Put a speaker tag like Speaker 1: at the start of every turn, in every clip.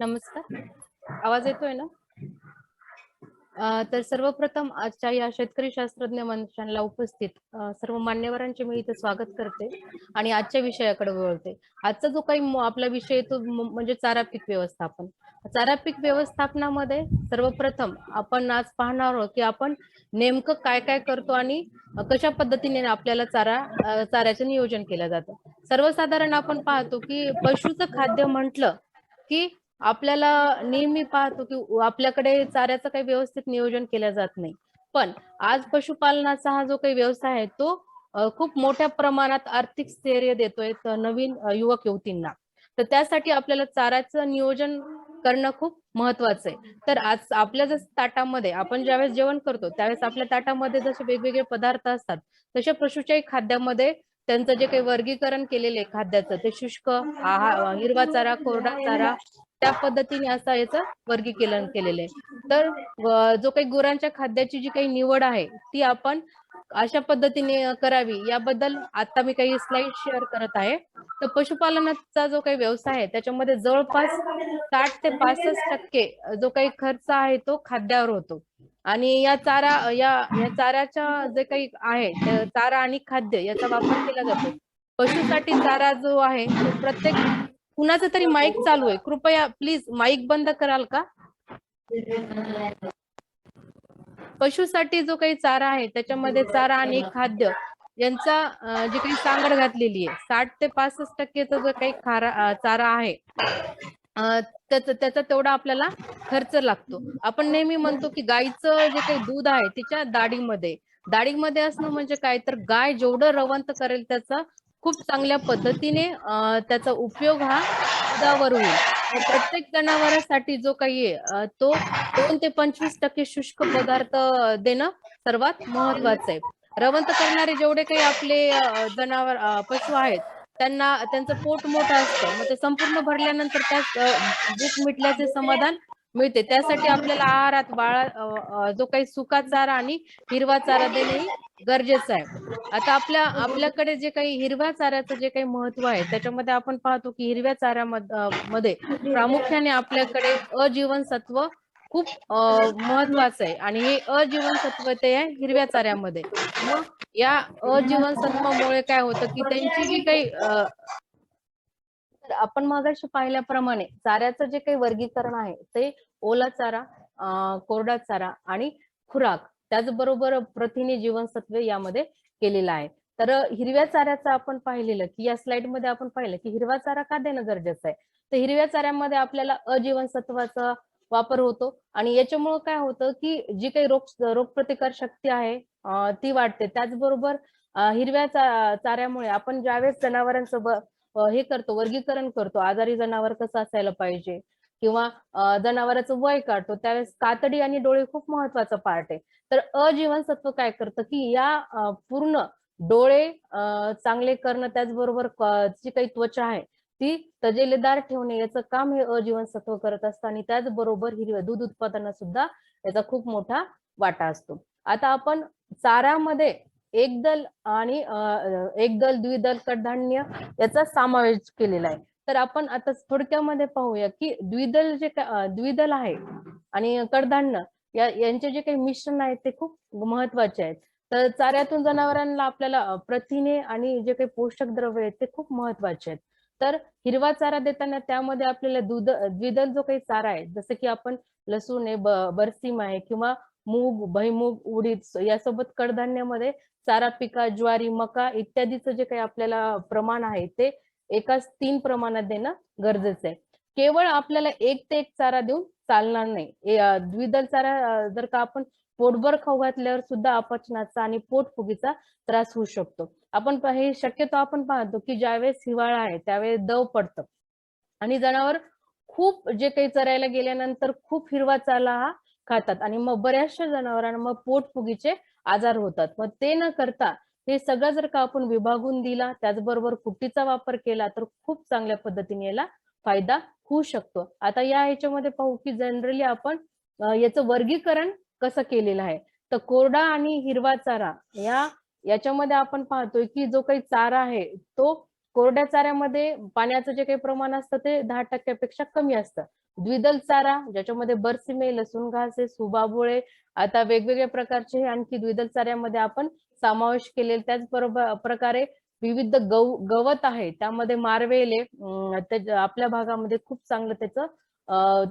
Speaker 1: नमस्कार. आवाज येतोय ना? तर सर्वप्रथम आजच्या या शेतकरी शास्त्रज्ञ मंचाला उपस्थित सर्व मान्यवरांचे मी इथे स्वागत करते आणि आजच्या विषयाकडे वळते. आजचा जो काही आपला विषय येतो तो म्हणजे चारा पीक व्यवस्थापन. चारा पीक व्यवस्थापनामध्ये सर्वप्रथम आपण आज पाहणार आहोत की आपण नेमकं काय काय करतो आणि कशा पद्धतीने आपल्याला चारा चाऱ्याचं नियोजन केलं जातं. सर्वसाधारण आपण पाहतो की पशुचं खाद्य म्हटलं की आपल्याला नेहमी पाहतो की आपल्याकडे चाऱ्याचं काही व्यवस्थित नियोजन केलं जात नाही. पण आज पशुपालनाचा हा जो काही व्यवसाय आहे तो खूप मोठ्या प्रमाणात आर्थिक स्थैर्य देतोय नवीन युवक युवतींना. तर त्यासाठी आपल्याला चाऱ्याचं नियोजन करणं खूप महत्वाचं आहे. तर आज आपल्या जसं ताटामध्ये आपण ज्यावेळेस जेवण करतो त्यावेळेस आपल्या ताटामध्ये जसे वेगवेगळे पदार्थ असतात तशा पशुच्याही खाद्यामध्ये त्यांचं जे काही वर्गीकरण केलेलं आहे खाद्याचं ते शुष्क आहार हिरवा चारा कोरडा चारा त्या पद्धतीने असं याचं वर्गीकरण केलेलं आहे. तर जो काही गुरांच्या खाद्याची जी काही निवड आहे ती आपण अशा पद्धतीने करावी याबद्दल आता मी काही स्लाइड शेअर करत आहे. तर पशुपालनाचा जो काही व्यवसाय आहे त्याच्यामध्ये जवळपास साठ ते पासष्ट टक्के जो काही खर्च आहे तो खाद्यावर होतो. आणि या चारा या या चाऱ्याच्या जे काही आहे चारा आणि खाद्य याचा वापर केला जातो. पशुसाठी चारा जो आहे तो प्रत्येक कुणाचा तरी माईक चालू आहे. कृपया प्लीज माईक बंद कराल का? पशुसाठी जो काही चारा आहे त्याच्यामध्ये चारा आणि खाद्य यांचा जी काही सांगड घातलेली आहे साठ ते पासष्ट टक्केचा जो काही खारा चारा आहे त्याचा त्याचा तेवढा आपल्याला खर्च लागतो. आपण नेहमी म्हणतो की गायीचं जे काही दूध आहे तिच्या दाढीमध्ये. दाढीमध्ये असणं म्हणजे काय? तर गाय जेवढं रवंत करेल त्याचा खूप चांगल्या पद्धतीने त्याचा उपयोग हा दुधावर होईल. प्रत्येक जनावरांसाठी जो काही आहे तो दोन ते पंचवीस टक्के शुष्क पदार्थ देणं सर्वात महत्वाचं आहे. रवंत करणारे जेवढे काही आपले जनावर पशु आहेत त्यांना त्यांचं पोट मोठं असतं. मग ते संपूर्ण भरल्यानंतर त्या भूक मिटल्याचे समाधान मिळते. त्यासाठी आपल्याला आहारात बाळा जो काही सुका चारा आणि हिरवा चारा देणे गरजेचं आहे. आता आपल्या आपल्याकडे जे काही हिरव्या चाऱ्याचं जे काही महत्त्व आहे त्याच्यामध्ये आपण पाहतो की हिरव्या चाऱ्यामध्ये प्रामुख्याने आपल्याकडे अजीवनसत्व खूप महत्वाचं आहे. आणि हे अजीवनसत्व ते आहे हिरव्या चाऱ्यामध्ये. मग या अजीवनसत्वामुळे काय होतं की त्यांची जी काही आपण मगाशी पाहिल्याप्रमाणे चाऱ्याचं जे काही वर्गीकरण आहे ते ओला चारा कोरडा चारा आणि खुराक त्याचबरोबर प्रथिने जीवनसत्वे यामध्ये केलेलं आहे. तर हिरव्या चाऱ्याचं आपण पाहिलेलं की या स्लाइडमध्ये आपण पाहिलं की हिरवा चारा का देणं गरजेचं आहे? तर हिरव्या चाऱ्यामध्ये आपल्याला अजीवनसत्वाचा वापर होतो आणि याच्यामुळं काय होतं की जी काही रोग रोगप्रतिकार शक्ती आहे ती वाढते. त्याचबरोबर हिरव्या चाऱ्यामुळे आपण ज्यावेळेस जनावरांसोबत हे करतो वर्गीकरण करतो आजारी जनावर कसं असायला पाहिजे किंवा जनावरांचं जनावराचं वय काढतो त्यावेळेस कातडी आणि डोळे खूप महत्त्वाचा पार्ट आहे. तर अजीवनसत्व काय करतं की या पूर्ण डोळे चांगले करणं त्याचबरोबर जी काही त्वचा आहे ती तजेलेदार ठेवणे याचं काम हे अजीवनसत्व करत असतं आणि त्याचबरोबर हिरव्या दूध उत्पादनात सुद्धा याचा खूप मोठा वाटा असतो. आता आपण चाऱ्यामध्ये एकदल आणि एकदल द्विदल कडधान्य याचा समावेश केलेला आहे. तर आपण आता थोडक्यामध्ये पाहूया की द्विदल जे द्विदल आहे आणि कडधान्य या यांचे जे काही मिश्रण आहे ते खूप महत्त्वाचे आहेत. तर चाऱ्यातून जनावरांना आपल्याला प्रथिने आणि जे काही पोषक द्रव्य आहेत ते खूप महत्त्वाचे आहेत. तर हिरवा चारा देताना त्यामध्ये आपल्याला दूध द्विदल जो काही चारा आहे जसं की आपण लसूण आहे ब- बरसीम आहे किंवा मूग भैमूग उडीद यासोबत कडधान्यामध्ये चारा पिका ज्वारी मका इत्यादीचं जे काही आपल्याला प्रमाण आहे ते एकाच तीन प्रमाणात देणं गरजेचं आहे. केवळ आपल्याला एक ते एक चारा देऊन चालणार नाही. द्विदल चारा जर का आपण पोटभर खाऊ घातल्यावर सुद्धा अपचनाचा आणि पोटफुगीचा त्रास होऊ शकतो. आपण हे शक्यतो आपण पाहतो की ज्यावेळेस हिवाळा आहे त्यावेळेस दव पडतं. आणि जनावर खूप जे काही चरायला गेल्यानंतर खूप हिरवा चारा हा खातात. आणि मग बऱ्याचशा जनावरांना मग पोटफुगीचे आजार होतात. मग ते न करता हे सगळं जर का आपण विभागून दिला त्याचबरोबर कुट्टीचा वापर केला तर खूप चांगल्या पद्धतीने याला फायदा होऊ शकतो. आता या ह्याच्यामध्ये पाहू की जनरली आपण याचं वर्गीकरण कसं केलेलं आहे? तर कोरडा आणि हिरवा चारा या याच्यामध्ये आपण पाहतोय की जो काही चारा आहे तो कोरड्या चाऱ्यामध्ये पाण्याचं जे काही प्रमाण असतं ते दहा टक्क्यापेक्षा कमी असतं. द्विदल चारा ज्याच्यामध्ये बरसिमे लसूण घासे सुबाबुळे आता वेगवेगळ्या प्रकारचे आणखी द्विदल चाऱ्यामध्ये आपण समावेश केलेले त्याचबरोबर प्रकारे विविध गव गवत आहे त्यामध्ये मारवेले आपल्या भागामध्ये खूप चांगलं त्याचं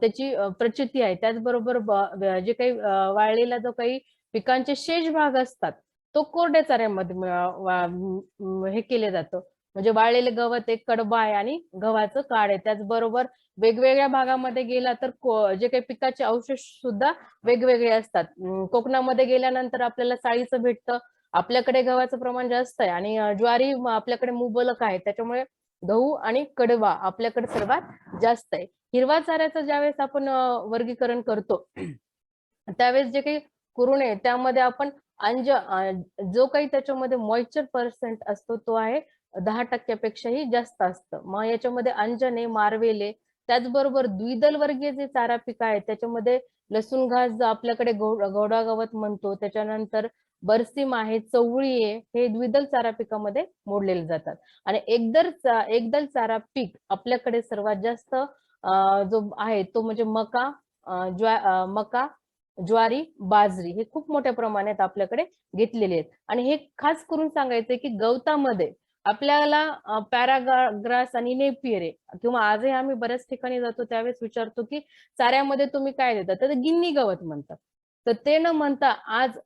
Speaker 1: त्याची प्रचिती आहे. त्याचबरोबर जे काही वाळलेला जो काही पिकांचे शेष भाग असतात तो कोरड्या चाऱ्यामध्ये हे केले जातं. म्हणजे वाळलेले गवत एक कडबा आहे आणि गव्हाचं काळ आहे. त्याचबरोबर वेगवेगळ्या भागामध्ये गेला तर जे काही पिकाचे अवशेष सुद्धा वेगवेगळे असतात. कोकणामध्ये गेल्यानंतर आपल्याला साळीचं भेटतं. आपल्याकडे गव्हाचं प्रमाण जास्त आहे आणि ज्वारी आपल्याकडे मुबलक आहे. त्याच्यामुळे गहू आणि कडवा आपल्याकडे सर्वात जास्त आहे. हिरवा चाऱ्याचं ज्यावेळेस आपण वर्गीकरण करतो त्यावेळेस जे काही कुरुण आहे त्यामध्ये आपण अंज जो काही त्याच्यामध्ये मॉइश्चर पर्सेंट असतो तो आहे दहा टक्क्यापेक्षाही जास्त असतं. मग याच्यामध्ये अंजने मारवेले त्याचबरोबर द्विदल वर्गीय जे चारा पिक आहेत त्याच्यामध्ये लसूण घास जो आपल्याकडे गौ- गौडा गवत म्हणतो त्याच्यानंतर बरसीम आहे चवळी आहे हे द्विदल चारा पिकामध्ये मोडलेले जातात. आणि एकदल चा- एकदल चारा पीक आपल्याकडे सर्वात जास्त जो आहे तो म्हणजे मका ज्वा मका ज्वारी बाजरी हे खूप मोठ्या प्रमाणात आपल्याकडे घेतलेले आहेत. आणि हे खास करून सांगायचंय की गवतामध्ये आपल्याला पॅराग्रास आणि नेपियरे किंवा आजही आम्ही बऱ्याच ठिकाणी जातो त्यावेळेस विचारतो की चाऱ्यामध्ये तुम्ही काय देता? तर गिन्नी गवत म्हणतात. तर ते न म्हणता आज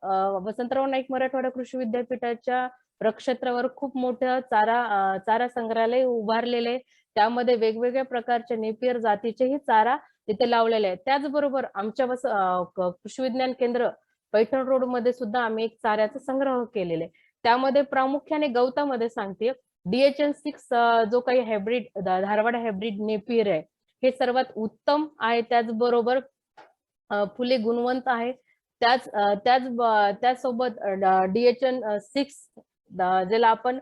Speaker 1: वसंतराव नाईक मराठवाडा कृषी विद्यापीठाच्या प्रक्षेत्रावर खूप मोठं चारा चारा संग्रहालय उभारलेले आहे. त्यामध्ये वेगवेगळ्या प्रकारच्या नेपियर जातीचेही चारा तिथे लावलेले आहेत. त्याचबरोबर आमच्या वस कृषी विज्ञान केंद्र पैठण रोडमध्ये सुद्धा आम्ही एक चाऱ्याचा संग्रह केलेले आहे. त्यामध्ये प्रामुख्याने गवतामध्ये सांगते. डीएचएन सिक्स जो काही हायब्रिड धारवाड हायब्रिड नेपियर आहे हे सर्वात उत्तम आहे. त्याचबरोबर फुले गुणवंत आहे. त्याच त्याच त्यासोबत डीएचएन सिक्स ज्याला आपण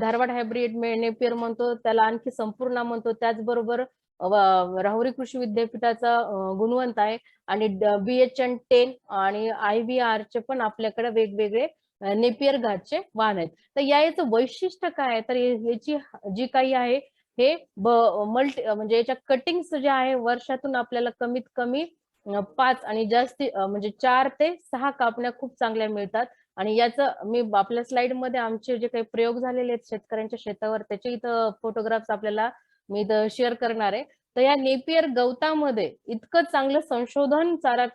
Speaker 1: धारवाड हायब्रिड नेपियर म्हणतो त्याला आणखी संपूर्ण म्हणतो. त्याचबरोबर राहुरी कृषी विद्यापीठाचा गुणवंत आहे. आणि बीएचएन टेन आणि आय व्ही आर चे पण आपल्याकडे वेगवेगळे नेपियर घाटचे वाहन आहेत. तर या याचं वैशिष्ट्य काय आहे? तर याची जी काही आहे हे मल्टी म्हणजे याच्या कटिंग्स जे आहे वर्षातून आपल्याला कमीत कमी पाच आणि जास्ती म्हणजे चार ते सहा कापण्या खूप चांगल्या मिळतात. आणि याचं मी आपल्या स्लाइडमध्ये आमचे जे काही प्रयोग झालेले आहेत शेतकऱ्यांच्या शेतावर त्याचे इथं फोटोग्राफ्स आपल्याला मी इथं शेअर करणार आहे. तर या नेपियर गवतामध्ये इतकं चांगलं संशोधन चारा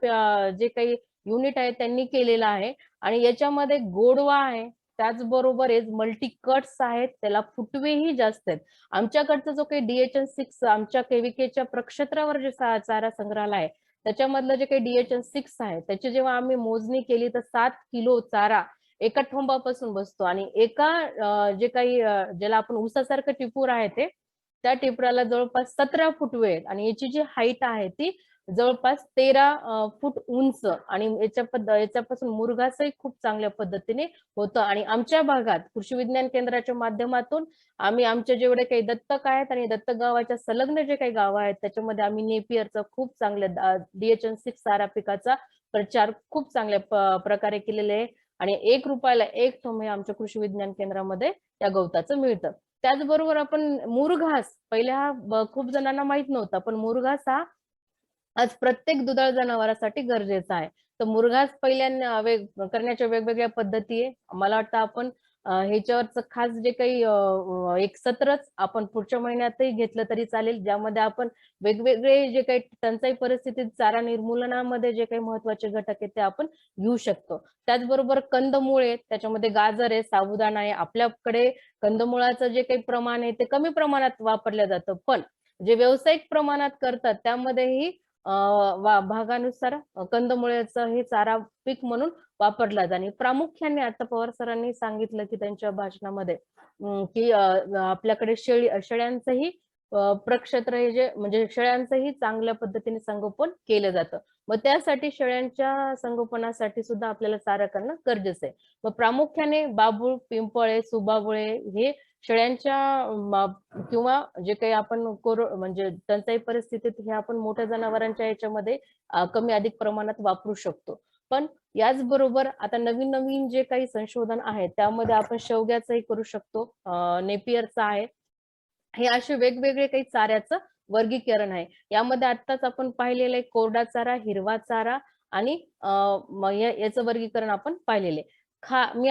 Speaker 1: जे काही युनिट आहे त्यांनी केलेलं आहे. आणि याच्यामध्ये गोडवा आहे त्याचबरोबर मल्टी कट्स आहेत त्याला फुटवेही जास्त आहेत. आमच्याकडचा जो काही डीएचएन सिक्स आमच्या केविकेच्या प्रक्षेत्रावर जे चारा संग्रहालय आहे त्याच्यामधलं जे काही डीएचएन सिक्स आहे त्याची जेव्हा आम्ही मोजणी केली तर सात किलो चारा एका ठोंबापासून बसतो. आणि एका जे काही ज्याला आपण उसासारखं टिपूर आहे ते त्या टिपराला जवळपास सतरा फुटवे आहेत. आणि याची जी हाईट आहे ती जवळपास तेरा फूट उंच आणि याच्या पद्ध याच्यापासून मुरघासही खूप चांगल्या पद्धतीने होतं. आणि आमच्या भागात कृषी विज्ञान केंद्राच्या माध्यमातून आम्ही आमचे जेवढे काही दत्तक आहेत आणि दत्तक गावाच्या संलग्न जे काही गाव आहेत त्याच्यामध्ये आम्ही नेपियरचा खूप चांगल्या डीएचएन सिक्स सारा पिकाचा प्रचार खूप चांगल्या प्रकारे केलेले आहे. आणि एक रुपयाला एक थोंब हे आमच्या कृषी विज्ञान केंद्रामध्ये त्या गवताचं मिळतं. त्याचबरोबर आपण मुरघास पहिल्या हा खूप जणांना माहीत नव्हता पण मुरघास हा आज प्रत्येक दुधाळ जनावरांसाठी गरजेचं आहे. तर मुरघास पहिल्या वेग करण्याच्या वेगवेगळ्या पद्धती आहे. मला वाटतं आपण ह्याच्यावरच खास जे काही एक सत्रच आपण पुढच्या महिन्यातही घेतलं तरी चालेल. ज्यामध्ये आपण वेगवेगळे जे काही टंचाई परिस्थितीत चारा निर्मूलनामध्ये जे काही महत्त्वाचे घटक आहेत ते आपण घेऊ शकतो. त्याचबरोबर कंदमुळे आहे. त्याच्यामध्ये गाजर आहे साबुदाणा आहे. आपल्याकडे कंदमुळाचं जे काही प्रमाण आहे ते कमी प्रमाणात वापरलं जातं. पण जे व्यावसायिक प्रमाणात करतात त्यामध्येही भागानुसार कंदमुळ्याचं हे चारा पीक म्हणून वापरला जाणे प्रामुख्याने आता पवार सरांनी सांगितलं की त्यांच्या भाषणामध्ये की आपल्याकडे शेळी शेळ्यांचंही प्रक्षेत्र हे जे म्हणजे शेळ्यांचंही चांगल्या पद्धतीने संगोपन केलं जातं. मग त्यासाठी शेळ्यांच्या संगोपनासाठी सुद्धा आपल्याला चारा करणं गरजेचं आहे. मग प्रामुख्याने बाबूळ पिंपळे सुबाबुळे हे शेळ्यांच्या किंवा जे काही आपण कोरो म्हणजे टंचाई परिस्थितीत हे आपण मोठ्या जनावरांच्या याच्यामध्ये कमी अधिक प्रमाणात वापरू शकतो. पण याचबरोबर आता नवीन नवीन जे काही संशोधन आहे त्यामध्ये आपण शेवग्याचंही करू शकतो. नेपियरचा आहे. हे असे वेगवेगळे काही चाऱ्याचं वर्गीकरण आहे. यामध्ये आत्ताच आपण पाहिलेलं आहे कोरडा चारा हिरवा चारा आणि याचं वर्गीकरण आपण पाहिलेले खा मी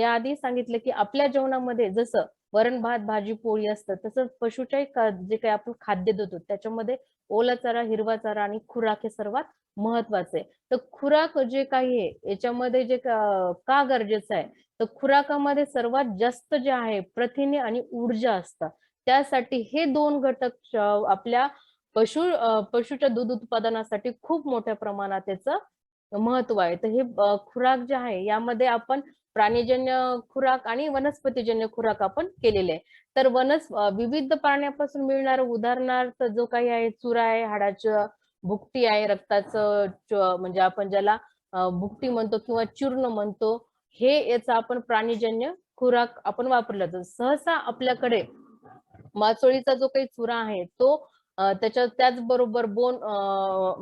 Speaker 1: याआधी सांगितलं की आपल्या जेवणामध्ये जसं वरण भात भाजी पोळी असतं तसंच पशुच्याही जे काही आपण खाद्य देतो त्याच्यामध्ये ओला चारा हिरवा चारा आणि खुराक हे सर्वात महत्त्वाचे तर खुराक जे काही आहे याच्यामध्ये जे का गरजेचं आहे? तर खुराकामध्ये सर्वात जास्त जे आहे प्रथिने आणि ऊर्जा असतात त्यासाठी हे दोन घटक आपल्या पशु पशुच्या दूध उत्पादनासाठी खूप मोठ्या प्रमाणात त्याचं महत्त्व आहे. तर हे खुराक जे आहे यामध्ये आपण प्राणीजन्य खुराक आणि वनस्पतीजन्य खुराक आपण केलेले आहे. तर वनस विविध प्राण्यापासून मिळणार उदाहरणार्थ जो काही आहे चुरा आहे हाडाचं भुकटी आहे रक्ताचं म्हणजे आपण ज्याला भुकटी म्हणतो किंवा चूर्ण म्हणतो हे याचा आपण प्राणीजन्य खुराक आपण वापरला जातो. सहसा आपल्याकडे मासोळीचा जो काही चुरा आहे तो त्याच्या त्याचबरोबर बोन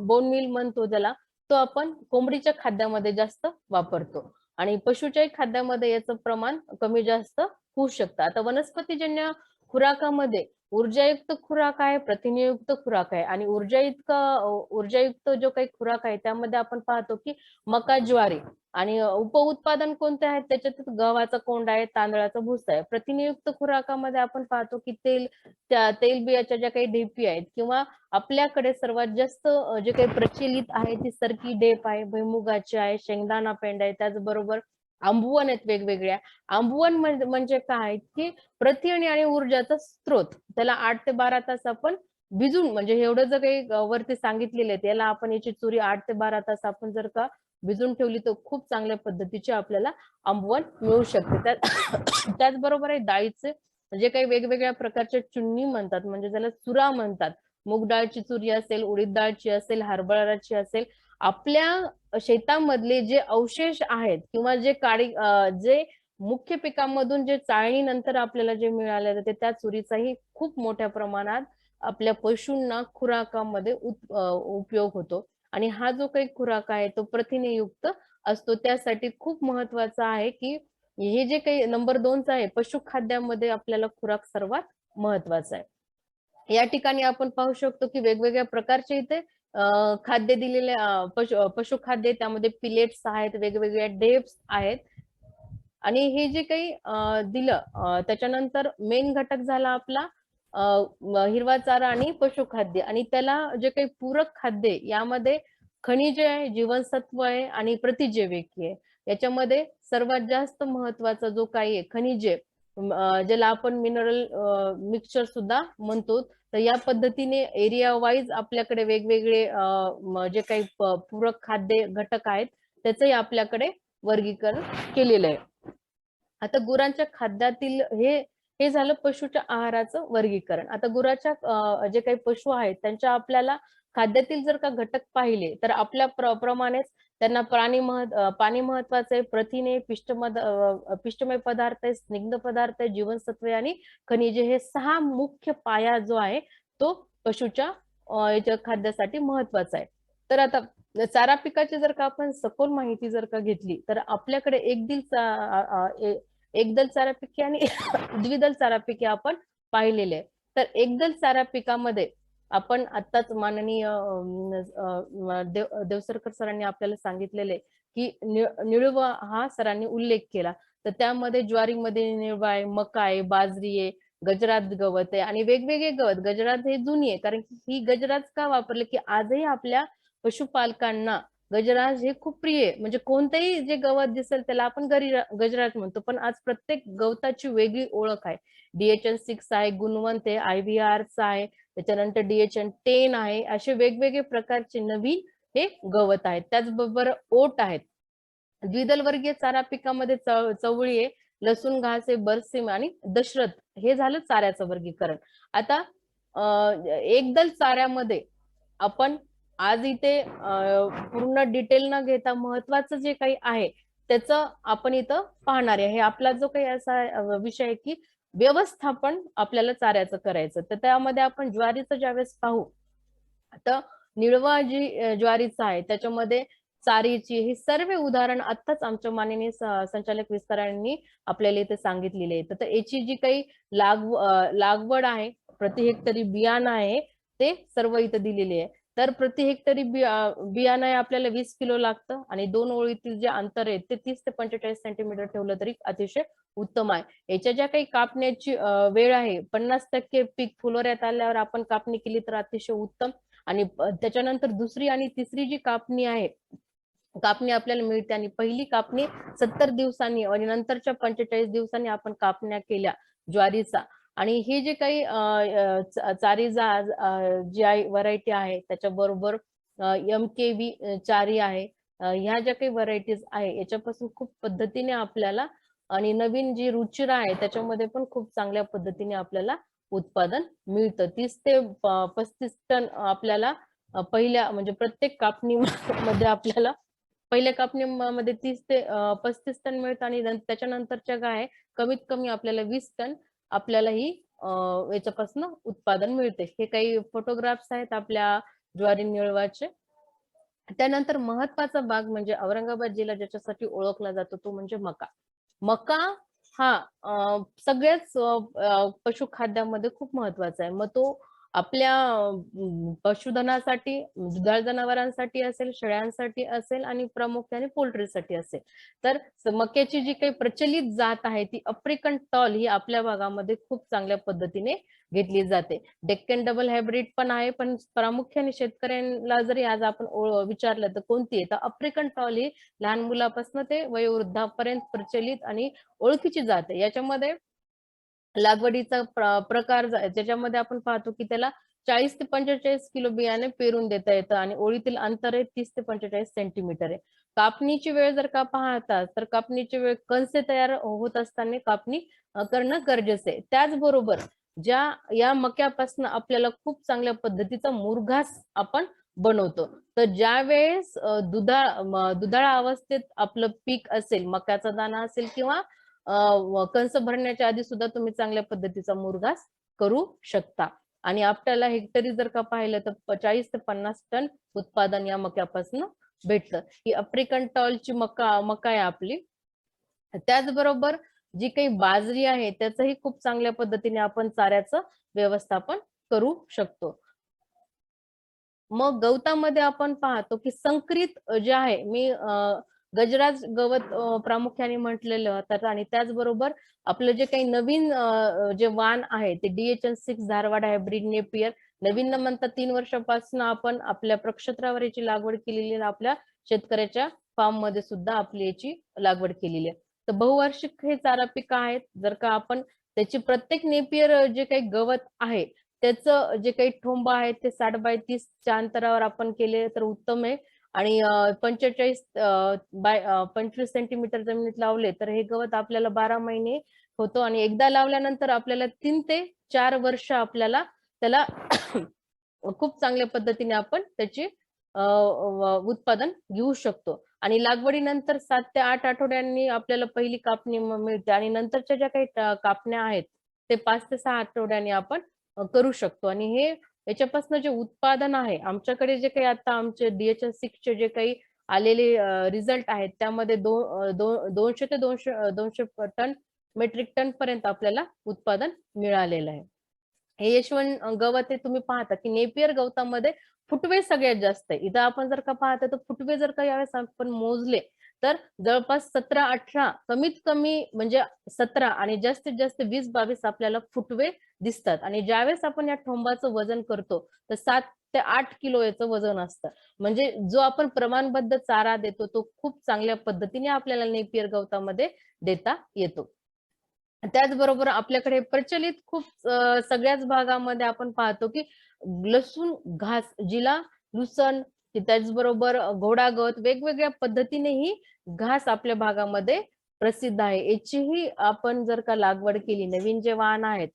Speaker 1: बोन मिल म्हणतो ज्याला तो आपण कोंबडीच्या खाद्यामध्ये जास्त वापरतो. आणि पशुच्या खाद्यामध्ये याचं प्रमाण कमी जास्त होऊ शकतं. आता वनस्पतीजन्य खुराकामध्ये ऊर्जायुक्त खुराक आहे प्रथिनेयुक्त खुराक आहे आणि ऊर्जा ऊर्जायुक्त ऊर्जायुक्त जो काही खुराक आहे त्यामध्ये आपण पाहतो की मका ज्वारी आणि उपउत्पादन कोणते आहेत? त्याच्यात गव्हाचा कोंड आहे तांदळाचा भुसा आहे. प्रथिनेयुक्त खुराकामध्ये आपण पाहतो की तेल त्या तेलबियाच्या ज्या काही ढेपी आहेत किंवा आपल्याकडे सर्वात जास्त जे काही प्रचलित आहे ती सरकी डेप आहे भुईमुगाची आहे शेंगदाणा पेंड आहे त्याचबरोबर आंबवण आहेत वेगवेगळ्या. आंबवण म्हणजे काय? की प्रथिने आणि ऊर्जाचा स्त्रोत त्याला आठ ते बारा तास आपण भिजून म्हणजे एवढं जर काही वरती सांगितलेलं आहे त्याला आपण याची चुरी आठ ते बारा तास आपण जर का भिजून ठेवली तर खूप चांगल्या पद्धतीचे आपल्याला आंबवण मिळू शकते. त्याचबरोबर आहे डाळीचे जे काही वेगवेगळ्या प्रकारच्या चुन्नी म्हणतात म्हणजे ज्याला चुरा म्हणतात. मूग डाळची चुरी असेल उडीद डाळची असेल हरभराची असेल आपल्या शेतामधले जे अवशेष आहेत किंवा जे काळी जे मुख्य पिकांमधून जे चाळणीनंतर आपल्याला जे मिळाले जाते त्या चुरीचाही खूप मोठ्या प्रमाणात आपल्या पशूंना खुराकामध्ये उपयोग होतो. आणि हा जो काही खुराक आहे तो प्रथिनेयुक्त असतो. त्यासाठी खूप महत्त्वाचा आहे की हे जे काही नंबर दोनचा आहे पशुखाद्यामध्ये आपल्याला खुराक सर्वात महत्त्वाचा आहे. या ठिकाणी आपण पाहू शकतो की वेगवेगळ्या प्रकारचे इथे खाद्य दिलेले पशु पशुखाद्य त्यामध्ये पिलेट्स आहेत वेगवेगळ्या डेप्स आहेत. आणि हे जे काही दिलं त्याच्यानंतर मेन घटक झाला आपला हिरवा चारा आणि पशुखाद्य. आणि त्याला जे काही पूरक खाद्य यामध्ये खनिजे आहे जीवनसत्व आहे आणि प्रतिजैविकी आहे. याच्यामध्ये सर्वात जास्त महत्त्वाचा जो काही आहे खनिजे ज्याला आपण मिनरल मिक्सचर सुद्धा म्हणतो तर या पद्धतीने एरिया वाईज आपल्याकडे वेगवेगळे जे काही पूरक खाद्य घटक आहेत त्याचंही आपल्याकडे वर्गीकरण केलेलं आहे. आता गुरांच्या खाद्यातील हे हे झालं पशुच्या आहाराचं वर्गीकरण. आता गुराच्या जे काही पशु आहेत त्यांच्या आपल्याला खाद्यातील जर का घटक पाहिले तर आपल्या प्रमाणेच त्यांना प्राणी मह पाणी महत्वाचं आहे प्रथिने पिष्टमद पिष्टमय पदार्थ आहे स्निग्ध पदार्थ आहे जीवनसत्वे आणि खनिजे हे सहा मुख्य पाया जो आहे तो पशुच्या याच्या खाद्यासाठी महत्त्वाचा आहे. तर आता चारा पिकाची जर का आपण सखोल माहिती जर का घेतली तर आपल्याकडे एक दिल एकदल चारा पिके आणि द्विदल चारा पिके आपण पाहिलेले तर एकदल चारा पिकामध्ये आपण आताच माननीय देव देवसरकर सरांनी आपल्याला सांगितलेले की निळवा हा सरांनी उल्लेख केला. तर त्यामध्ये ज्वारीमध्ये निळवा आहे मका आहे बाजरी आहे गजरात गवत आहे आणि वेगवेगळे गवत. गजरात हे जुनी आहे कारण की ही गजरात का वापरले? की आजही आपल्या पशुपालकांना गजराज हे खूप प्रिय आहे म्हणजे कोणतंही जे गवत दिसेल त्याला आपण गजराज म्हणतो. पण आज प्रत्येक गवताची वेगळी ओळख आहे. डीएचएन सिक्स आहे गुणवंत आहे आय व्ही आयव्हीआरचा आहे त्याच्यानंतर डीएचएन टेन आहे. असे वेगवेगळे प्रकारचे नवीन हे गवत आहेत. त्याचबरोबर ओट आहेत. द्विदल वर्गीय चारा पिकामध्ये चवळी आहे लसूण घास आहे बरसिम आणि दशरथ. हे झालं चाऱ्याचं वर्गीकरण. आता एकदल चाऱ्यामध्ये आपण आज इथे पूर्ण डिटेल न घेता महत्वाचं जे काही आहे त्याचं आपण इथं पाहणार आहे. हे आपला जो काही असा विषय आहे की व्यवस्थापन आपल्याला चाऱ्याचं करायचं. तर त्यामध्ये आपण ज्वारीचं ज्यावेळेस पाहू तर निळवा जी ज्वारीचा आहे त्याच्यामध्ये चारीची हे सर्व उदाहरण आत्ताच आमच्या माननीय संचालक विस्तारांनी आपल्याला इथे सांगितलेले आहे. तर याची जी काही लाग लागवड आहे प्रति हेक्टरी बियाणं आहे ते सर्व इथं दिलेले आहे. तर प्रति हेक्टरी बिया- बियाणं आहे आपल्याला वीस किलो लागतं आणि दोन ओळीतील जे अंतर आहे ते तीस ते पंचेचाळीस सेंटीमीटर ठेवलं तरी अतिशय उत्तम आहे. याच्या ज्या काही कापण्याची वेळ आहे पन्नास टक्के पीक फुलोऱ्यात आल्यावर आपण कापणी केली तर अतिशय उत्तम आणि त्याच्यानंतर दुसरी आणि तिसरी जी कापणी आहे कापणी आपल्याला मिळते आणि पहिली कापणी सत्तर दिवसांनी आणि नंतरच्या पंचेचाळीस दिवसांनी आपण कापण्या केल्या ज्वारीचा. आणि हे जे काही चारी जा जी आय व्हरायटी आहे त्याच्याबरोबर एम के व्ही चारी आहे ह्या ज्या काही व्हरायटीज आहे याच्यापासून खूप पद्धतीने आपल्याला आणि नवीन जी रुचिर आहे त्याच्यामध्ये पण खूप चांगल्या पद्धतीने आपल्याला उत्पादन मिळतं. तीस ते पस्तीस टन आपल्याला पहिल्या म्हणजे प्रत्येक कापणी मध्ये आपल्याला पहिल्या कापणीमध्ये तीस ते पस्तीस टन मिळतं आणि त्याच्यानंतरच्या काय आहे, कमीत कमी आपल्याला वीस टन आपल्यालाही अं, याच्यापासून उत्पादन मिळते. हे काही फोटोग्राफ्स आहेत आपल्या ज्वारी निळवाचे. त्यानंतर महत्त्वाचा भाग म्हणजे औरंगाबाद जिल्हा ज्याच्यासाठी ओळखला जातो तो म्हणजे मका. मका हा सगळ्याच पशुखाद्यामध्ये खूप महत्त्वाचा आहे. मग तो आपल्या पशुधनासाठी दुधाळ जनावरांसाठी असेल शेळ्यांसाठी असेल आणि प्रामुख्याने पोल्ट्रीसाठी असेल. तर मक्याची जी काही प्रचलित जात आहे ती आफ्रिकन टॉल ही आपल्या भागामध्ये खूप चांगल्या पद्धतीने घेतली जाते. डेक्कन डबल हायब्रिड पण आहे पण प्रामुख्याने शेतकऱ्यांना जरी आज आपण विचारलं तर कोणती आहे? तर आफ्रिकन टॉल ही लहान मुलापासून ते वयोवृद्धापर्यंत प्रचलित आणि ओळखीची जात आहे. याच्यामध्ये लागवडीचा प्रकार ज्याच्यामध्ये आपण पाहतो की त्याला चाळीस ते पंचेचाळीस किलो बियाणे पेरून देता येतं आणि ओळीतील अंतर आहे तीस ते पंचेचाळीस सेंटीमीटर आहे. कापणीची वेळ जर का पाहता तर कापणीची वेळ कणसे तयार होत असताना कापणी करणं गरजेचं आहे. त्याचबरोबर ज्या या मक्यापासून आपल्याला खूप चांगल्या पद्धतीचा मुरघास आपण बनवतो. तर ज्या वेळेस दुधाळ दुधाळा दुधाळ अवस्थेत आपलं पीक असेल मक्याचा दाणा असेल किंवा कंस भरण्याच्या आधी सुद्धा तुम्ही चांगल्या पद्धतीचा मुरघास करू शकता. आणि आपल्याला हेक्टरी जर का पाहिलं तर चाळीस ते पन्नास टन उत्पादन या मक्यापासून भेटतं ही आफ्रिकन टॉलची मका मका आहे आपली. त्याचबरोबर जी काही बाजरी आहे त्याचंही खूप चांगल्या पद्धतीने आपण चाऱ्याचं व्यवस्थापन करू शकतो. मग गवतामध्ये आपण पाहतो की संकरित जे आहे मी अ, गजराज गवत प्रामुख्याने म्हटलेलं तर आणि त्याचबरोबर आपलं जे काही नवीन जे वाण आहे ते DHN six Dharwad hybrid napier नवीन न म्हणता तीन वर्षापासून आपण आपल्या प्रक्षेत्रावर याची लागवड केलेली आहे आपल्या शेतकऱ्याच्या फार्ममध्ये सुद्धा आपली याची लागवड केलेली आहे. तर बहुवार्षिक हे चारा पिकं आहेत. जर का आपण त्याची प्रत्येक नेपियर जे काही गवत आहे त्याचं जे काही ठोंब आहे ते साठ बाय तीसच्या अंतरावर आपण केले तर उत्तम आहे. आणि पंचेचाळीस बाय पंचवीस सेंटीमीटर जमिनीत लावले तर हे गवत आपल्याला बारा महिने होतो आणि एकदा लावल्यानंतर आपल्याला तीन ते चार वर्ष आपल्याला त्याला खूप चांगल्या पद्धतीने आपण त्याची उत्पादन घेऊ शकतो. आणि लागवडीनंतर सात ते आठ आठवड्यांनी आपल्याला पहिली कापणी मिळते आणि नंतरच्या ज्या काही कापण्या आहेत ते पाच ते सहा आठवड्यांनी आपण करू शकतो. आणि हे याच्यापासून जे उत्पादन आहे आमच्याकडे जे काही आता आमचे डीएचएस सिक्सचे जे काही आलेले रिझल्ट आहेत त्यामध्ये दोन दोनशे ते दोनशे दोनशे टन मेट्रिक टन पर्यंत आपल्याला उत्पादन मिळालेलं आहे. हे यशवंत गवत हे तुम्ही पाहता की नेपियर गवतामध्ये फुटवे सगळ्यात जास्त आहे. इथं आपण जर का पाहता तर फुटवे जर का यावेळेस आपण मोजले तर जवळपास सतरा अठरा कमीत कमी म्हणजे सतरा आणि जास्तीत जास्त वीस बावीस आपल्याला फुटवे दिसतात. आणि ज्यावेळेस आपण या ठोंबाचं वजन करतो तर सात ते आठ किलो याचं वजन असतं. म्हणजे जो आपण प्रमाणबद्ध चारा देतो तो खूप चांगल्या पद्धतीने आपल्याला नेपियर गवतामध्ये देता येतो. त्याचबरोबर आपल्याकडे प्रचलित खूप सगळ्याच भागामध्ये आपण पाहतो की लसूण घास जिला लुसण त्याचबरोबर त्याचबरोबर घोडागवत वेगवेगळ्या पद्धतीनेही घास आपल्या भागामध्ये प्रसिद्ध आहे. याचीही आपण जर का लागवड केली नवीन जे वाहन आहेत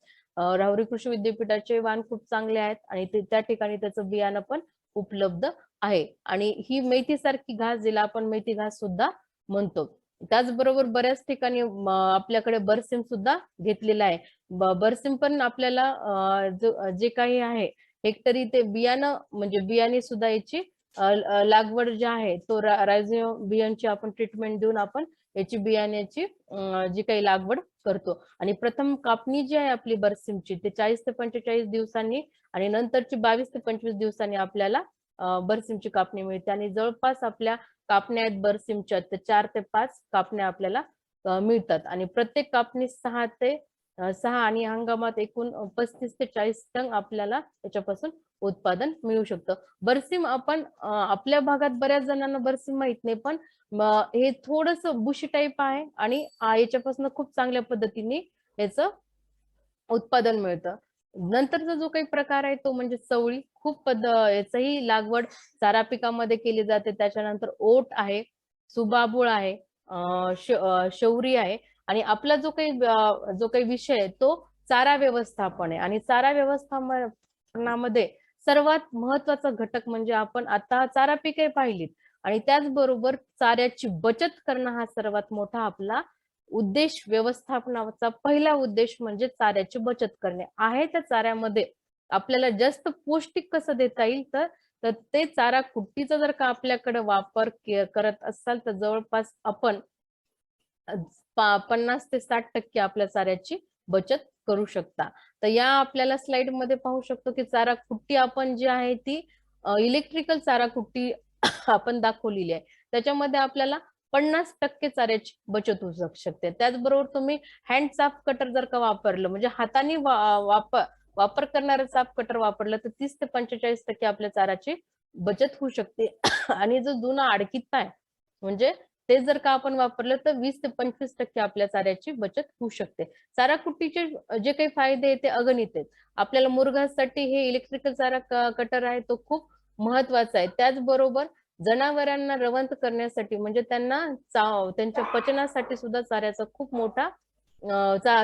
Speaker 1: राहुरी कृषी विद्यापीठाचे वाहन खूप चांगले आहेत आणि त्या ठिकाणी त्याचं बियाणं पण उपलब्ध आहे. आणि ही मेथी सारखी घास जिला आपण मेथी घास सुद्धा म्हणतो. त्याचबरोबर बऱ्याच ठिकाणी आपल्याकडे बरसिम सुद्धा घेतलेला आहे. बरसिम पण आपल्याला जे काही आहे हेक्टरी ते बियाणं म्हणजे बियाणे सुद्धा याची लागवड जी आहे तो रायझो बियांची आपण ट्रीटमेंट देऊन आपण याची बियाण्याची जी काही लागवड करतो. आणि प्रथम कापणी जी आहे आपली बरसिमची ते चाळीस ते पंचेचाळीस दिवसांनी आणि नंतरची बावीस ते पंचवीस दिवसांनी आपल्याला बरसिमची कापणी मिळते. आणि जवळपास आपल्या कापण्या आहेत बरसिमच्या ते चार ते पाच कापण्या आपल्याला मिळतात. आणि प्रत्येक कापणी सहा ते सहा आणि हंगामात एकूण पस्तीस ते चाळीस टन आपल्याला त्याच्यापासून उत्पादन मिळू शकतं. बरसिम आपण आपल्या भागात बऱ्याच जणांना बरसिम माहीत नाही पण हे थोडस बुशी टाईप आहे आणि याच्यापासून खूप चांगल्या पद्धतीने याचं उत्पादन मिळतं. नंतरचा जो काही प्रकार आहे तो म्हणजे चवळी. खूप पद याचही लागवड चारा पिकामध्ये केली जाते. त्याच्यानंतर ओट आहे सुबाबूळ आहे शौरी आहे आणि आपला जो काही जो काही विषय आहे तो चारा व्यवस्थापन आहे. आणि चारा व्यवस्थापनामध्ये सर्वात महत्त्वाचा घटक म्हणजे आपण आता चारा पिके पाहिलीत. आणि त्याचबरोबर चाऱ्याची बचत करणं हा सर्वात मोठा आपला उद्देश व्यवस्थापनाचा पहिला उद्देश म्हणजे चाऱ्याची बचत करणे. आहे त्या चाऱ्यामध्ये आपल्याला जास्त पौष्टिक कसं देता येईल तर तर ते चारा कुट्टीचा जर का आपल्याकडे वापर करत असाल तर जवळपास आपण पन्नास ते साठ टक्के आपल्या चाऱ्याची बचत करू शकता. तर या आपल्याला स्लाइडमध्ये पाहू शकतो की चारा कुट्टी आपण जी आहे ती इलेक्ट्रिकल चारा कुट्टी आपण दाखवलेली आहे. त्याच्यामध्ये आपल्याला पन्नास टक्के चाऱ्याची बचत होऊ शक- शकते. त्याचबरोबर तुम्ही हँड साफ कटर जर का वापरलं म्हणजे हाताने वापर वापर करणारं साफ कटर वापरलं तर तीस ते पंचेचाळीस टक्के आपल्या चाराची बचत होऊ शकते. आणि जो जुना आडकित्ता आहे म्हणजे ते जर का आपण वापरलं तर वीस ते पंचवीस टक्के आपल्या चाऱ्याची बचत होऊ शकते. चारा कुट्टीचे जे काही फायदे आहेत ते अगणित आहेत. आपल्याला मुरघासाठी हे इलेक्ट्रिकल चारा कटर आहे तो खूप महत्त्वाचा आहे. त्याचबरोबर जनावरांना रवंथ करण्यासाठी म्हणजे त्यांना चाव त्यांच्या पचनासाठी सुद्धा चाऱ्याचा खूप मोठा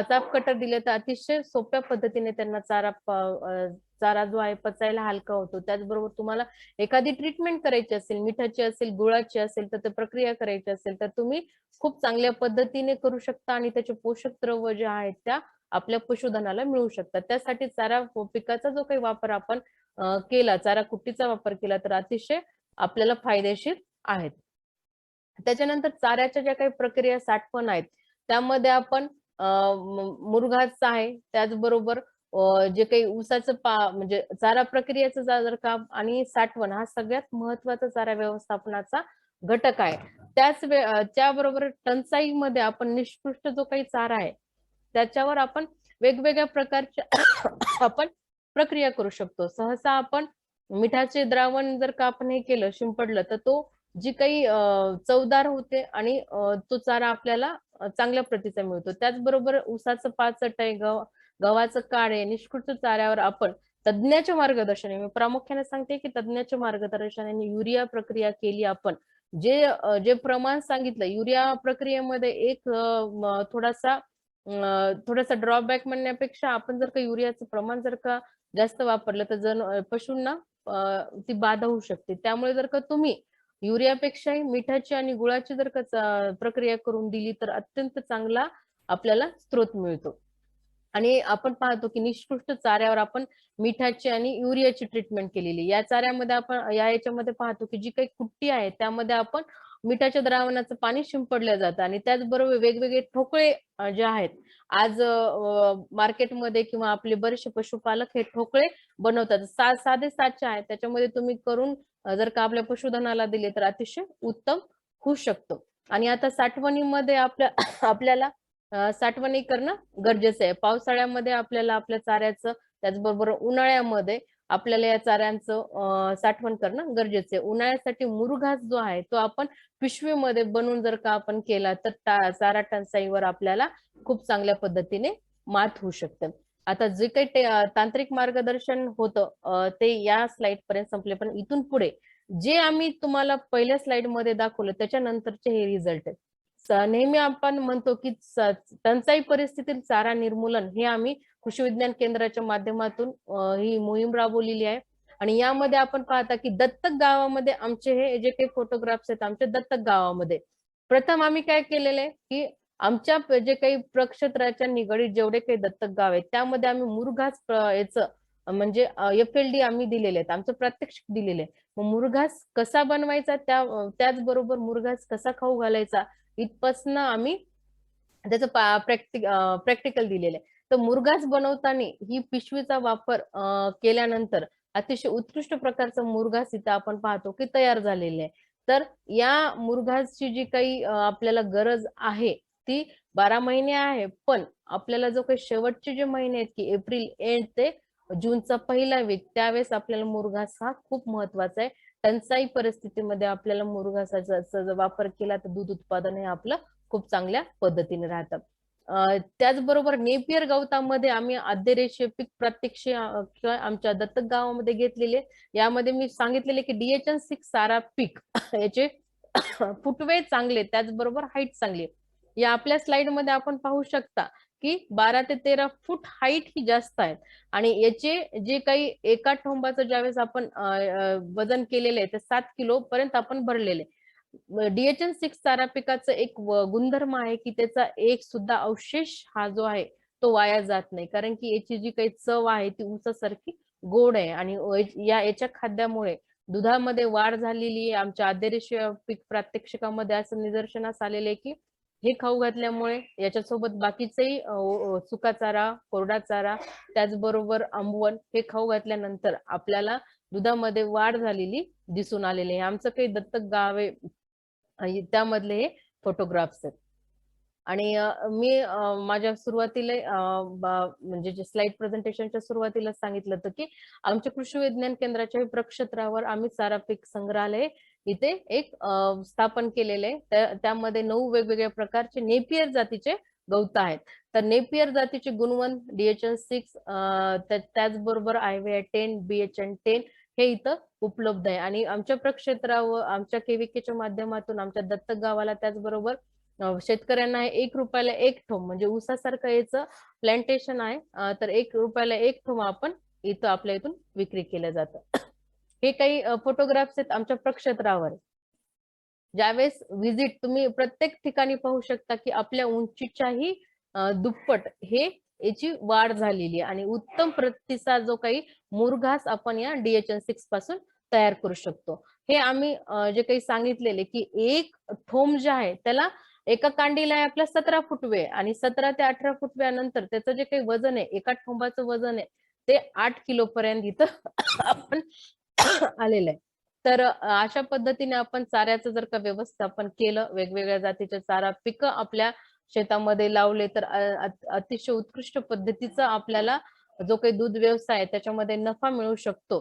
Speaker 1: चाप कटर दिले तर अतिशय सोप्या पद्धतीने त्यांना चारा चारा जो आहे पचायला हलका होतो. त्याचबरोबर तुम्हाला एखादी ट्रीटमेंट करायची असेल मिठाची असेल गुळाची असेल तर ते प्रक्रिया करायची असेल तर तुम्ही खूप चांगल्या पद्धतीने करू शकता आणि त्याचे पोषक द्रव्य जे आहेत त्या आपल्या पशुधनाला मिळू शकतात. त्यासाठी चारा पिकाचा जो काही वापर आपण केला चारा कुट्टीचा वापर केला तर अतिशय आपल्याला फायदेशीर आहेत. त्याच्यानंतर चाऱ्याच्या ज्या काही प्रक्रिया साठवण आहेत त्यामध्ये आपण अं, आहे त्याचबरोबर जे काही ऊसाचं पा म्हणजे चारा प्रक्रियेचं जर काम आणि साठवण हा सगळ्यात महत्त्वाचा चारा व्यवस्थापनाचा घटक आहे. त्याच वे अं, त्याबरोबर टंचाईमध्ये आपण निष्कृष्ट जो काही चारा आहे त्याच्यावर आपण वेगवेगळ्या प्रकारच्या आपण प्रक्रिया करू शकतो. सहसा आपण मिठाचे द्रावण जर का आपण हे केलं शिंपडलं तर तो जी काही चवदार होते आणि तो चारा आपल्याला चांगल्या प्रतीचा मिळतो. त्याचबरोबर ऊसाचं पाचट आहे गव गव्हाचं काळ आहे निष्कृष्ट चाऱ्यावर आपण तज्ज्ञाच्या मार्गदर्शनाने मी प्रामुख्याने सांगते की तज्ज्ञाच्या मार्गदर्शनाने युरिया प्रक्रिया केली आपण. जे जे प्रमाण सांगितलं युरिया प्रक्रियेमध्ये एक थोडासा थोडासा ड्रॉबॅक म्हणण्यापेक्षा आपण जर का युरियाचं प्रमाण जर का जास्त वापरलं तर जन पशूंना ती बाधा होऊ शकते. त्यामुळे जर का तुम्ही युरियापेक्षाही मिठाची आणि गुळाची जर का प्रक्रिया करून दिली तर अत्यंत चांगला आपल्याला स्त्रोत मिळतो. आणि आपण पाहतो की निष्कृष्ट चाऱ्यावर आपण मिठाची आणि युरियाची ट्रीटमेंट केलेली. या चाऱ्यामध्ये आपण या याच्यामध्ये पाहतो की जी काही कुट्टी आहे त्यामध्ये आपण मिठाच्या द्रावणाचं पाणी शिंपडलं जातं. आणि त्याचबरोबर वेगवेगळे ठोकळे जे आहेत आज मार्केटमध्ये किंवा आपले बरेचसे पशुपालक हे ठोकळे बनवतात. सा साधे साचे आहेत. त्याच्यामध्ये तुम्ही करून जर का आपल्या पशुधनाला दिले तर अतिशय उत्तम होऊ शकतो. आणि आता साठवणीमध्ये आपल्या आपल्याला साठवणी करणं गरजेचं आहे. पावसाळ्यामध्ये आपल्याला आपल्या चाऱ्याचं त्याचबरोबर उन्हाळ्यामध्ये आपल्याला या चाऱ्यांचं साठवण करणं गरजेचं आहे. उन्हाळ्यासाठी मुरघास जो आहे तो आपण पिशवीमध्ये बनवून जर का आपण केला तर चारा टंचाईवर आपल्याला खूप चांगल्या पद्धतीने मात होऊ शकते. आता जे काही तांत्रिक मार्गदर्शन होतं ते या स्लाइड पर्यंत संपले. पण इथून पुढे जे आम्ही तुम्हाला पहिल्या स्लाइडमध्ये दाखवलं त्याच्यानंतरचे हे रिझल्ट आहेत. नेहमी आपण म्हणतो की टंचाई परिस्थितीत चारा निर्मूलन हे आम्ही कृषी विज्ञान केंद्राच्या माध्यमातून ही मोहीम राबवलेली आहे. आणि यामध्ये आपण पाहता की दत्तक गावामध्ये आमचे हे जे काही फोटोग्राफ्स आहेत आमच्या दत्तक गावामध्ये प्रथम आम्ही काय केलेलं आहे की आमच्या जे काही प्रक्षेत्राच्या निगडीत जेवढे काही दत्तक गाव आहेत त्यामध्ये आम्ही मुरघास याचं म्हणजे एफ एल डी आम्ही दिलेले आहेत आमचं प्रात्यक्षिक दिलेलं आहे. मग मुरघास कसा बनवायचा त्या त्याचबरोबर मुरघास कसा खाऊ घालायचा इथपासनं आम्ही त्याचं प्रॅक्टिक प्रॅक्टिकल दिलेलं आहे. तर मुरगास बनवताना ही पिशवीचा वापर केल्यानंतर अतिशय उत्कृष्ट प्रकारचा मुरघास इथं आपण पाहतो की तयार झालेले आहे. तर या मुरघासची जी काही आपल्याला गरज आहे ती बारा महिने आहे पण आपल्याला जो काही शेवटचे जे महिने आहेत की एप्रिल एंड ते जूनचा पहिला वीक त्यावेळेस आपल्याला मुरघास हा खूप महत्त्वाचा आहे. टंचाई परिस्थितीमध्ये आपल्याला मुरघासाचा वापर केला तर दूध उत्पादन हे आपलं खूप चांगल्या पद्धतीने राहतं. त्याचबरोबर नेपियर गवतामध्ये आम्ही आद्यरेषीय पीक प्रात्यक्ष आमच्या दत्तक गावामध्ये घेतलेले. यामध्ये मी सांगितलेले की डीएचएन सिक्स सारा पीक याचे फुटवे चांगले त्याचबरोबर हाईट चांगली. या आपल्या स्लाइडमध्ये आपण पाहू शकता की बारा ते तेरा फूट हाईट ही जास्त आहे आणि याचे जे काही एका ठोंबाचं ज्यावेळेस आपण वजन केलेलं आहे ते सात किलो पर्यंत आपण भरलेले डीएचएन सिक्स चारा पिकाचं एक गुणधर्म आहे की त्याचा एक सुद्धा अवशेष हा जो आहे तो वाया जात नाही. कारण की याची जी काही चव आहे ती ऊसासारखी गोड आहे. आणि या याच्या खाद्यामुळे दुधामध्ये वाढ झालेली आहे. आमच्या आदेश पीक प्रात्यक्षिकामध्ये असं निदर्शनास आलेलं आहे की हे खाऊ घातल्यामुळे याच्यासोबत बाकीचेही सुका चारा कोरडा चारा त्याचबरोबर आंबवण हे खाऊ घातल्यानंतर आपल्याला दुधामध्ये वाढ झालेली दिसून आलेली आहे. आमचं काही दत्तक गावे त्यामधले हे फोटोग्राफ्स आहेत. आणि मी माझ्या सुरुवातीला म्हणजे जे स्लाइड प्रेझेंटेशनच्या सुरुवातीला सांगितलं होतं की आमच्या कृषी विज्ञान केंद्राच्या प्रक्षेत्रावर आम्ही चारा पीक संग्रहालय इथे एक स्थापन केलेले आहे. त्यामध्ये नऊ वेगवेगळ्या प्रकारचे नेपियर जातीचे गवत आहेत. तर नेपियर जातीचे गुणवंत डीएचएन सिक्स त्याचबरोबर I V ten BHN ten हे इथं उपलब्ध आहे. आणि आमच्या प्रक्षेत्रावर आमच्या केविकेच्या माध्यमातून आमच्या दत्तक गावाला त्याचबरोबर शेतकऱ्यांना एक रुपयाला एक ठोम म्हणजे ऊसासारखं याचं प्लांटेशन आहे. तर एक रुपयाला एक ठोम आपण इथं आपल्या इथून विक्री केलं जातं. हे काही फोटोग्राफ्स आहेत आमच्या प्रक्षेत्रावर. ज्यावेळेस व्हिजिट तुम्ही प्रत्येक ठिकाणी पाहू शकता की आपल्या उंचीच्याही दुप्पट हे याची वाढ झालेली आहे. आणि उत्तम प्रतिसाद जो काही मुरघास आपण या डीएचएन सिक्सपासून तयार करू शकतो. हे आम्ही जे काही सांगितलेले की एक ठोम जे आहे त्याला एका कांडीला आहे आपल्या सतरा फुटवे आणि सतरा ते अठरा फुटव्यानंतर त्याचं जे काही वजन आहे एका ठोंबाचं वजन आहे ते आठ किलो पर्यंत इथं आपण आलेलं आहे. तर अशा पद्धतीने आपण चाऱ्याचं जर का व्यवस्थापन केलं वेगवेगळ्या जातीच्या चारा पिकं आपल्या शेतामध्ये लावले तर अतिशय उत्कृष्ट पद्धतीचा आपल्याला जो काही दूध व्यवसाय त्याच्यामध्ये नफा मिळू शकतो.